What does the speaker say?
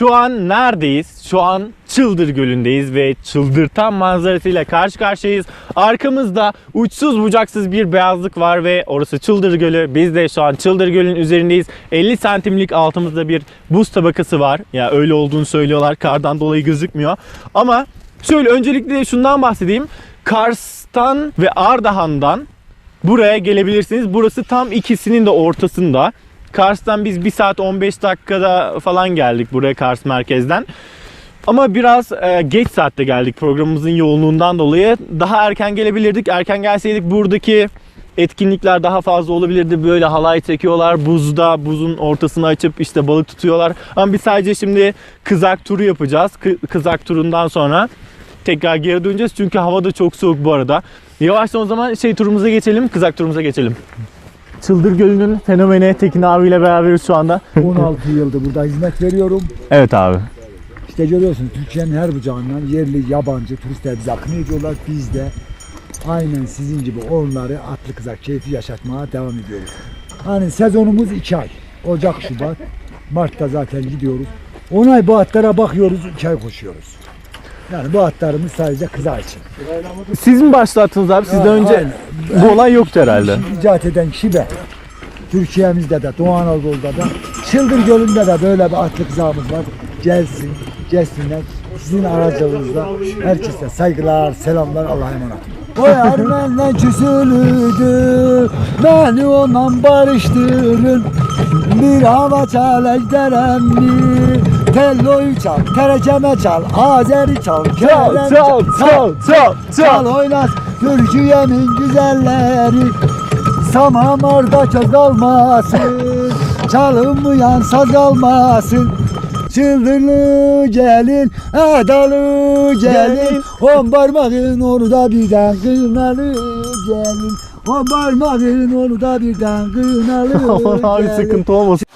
Şu an neredeyiz? Şu an Çıldır Gölü'ndeyiz ve çıldırtan manzarasıyla karşı karşıyayız. Arkamızda uçsuz bucaksız bir beyazlık var ve orası Çıldır Gölü. Biz de şu an Çıldır Gölü'nün üzerindeyiz. 50 santimlik altımızda bir buz tabakası var. Ya öyle olduğunu söylüyorlar. Kardan dolayı gözükmüyor. Ama şöyle öncelikle şundan bahsedeyim. Kars'tan ve Ardahan'dan buraya gelebilirsiniz. Burası tam ikisinin de ortasında. Kars'tan biz 1 saat 15 dakikada falan geldik buraya Kars merkezden. Ama biraz e, geç saatte geldik programımızın yoğunluğundan dolayı. Daha erken gelebilirdik. Erken gelseydik buradaki etkinlikler daha fazla olabilirdi. Böyle halay çekiyorlar. Buzda, buzun ortasını açıp işte balık tutuyorlar. Ama biz sadece şimdi kızak turu yapacağız. Kı- kızak turundan sonra tekrar geri döneceğiz. Çünkü hava da çok soğuk bu arada. Yavaştan o zaman şey turumuza geçelim. Kızak turumuza geçelim. Çıldır Gölü'nün fenomeni Tekin abiyle beraberiz şu anda. 16 yıldır burada hizmet veriyorum. Evet abi. İşte görüyorsunuz Türkiye'nin her bucağından yerli, yabancı turistler bize akın ediyorlar. Biz de aynen sizin gibi onları atlı kızak keyfi yaşatmaya devam ediyoruz. Hani sezonumuz 2 ay. Ocak, Şubat. Mart'ta zaten gidiyoruz. 10 ay bu atlara bakıyoruz, 2 ay koşuyoruz. Yani bu atlarımız sadece kızak için. Siz mi başlattınız abi? Sizden önce aynen. bu olay yoktu herhalde. İcat eden kişi ben. Türkiye'mizde de, Doğu Anadolu'da da, Çıldır Gölü'nde de böyle bir atlı kızağımız var. Gelsin, gelsinler. Sizin aracılığınızla herkese saygılar, selamlar, Allah'a emanet olun. O yar benden küsülüdü, beni ondan barıştırın. Bir hava çal ejderemli, telloyu çal, terekeme çal, azeri çal, Çal, çal, çal, çal, Çal çal. oynat Türkiye'nin güzelleri Samamarda köz kalmasın Çalınmayan saz kalmasın Çıldırlı gelin, edalı gelin Gelin. On parmağın orada birden kınalı gelin On parmağın orada birden kınalı Aman abi gelin sıkıntı olmasın.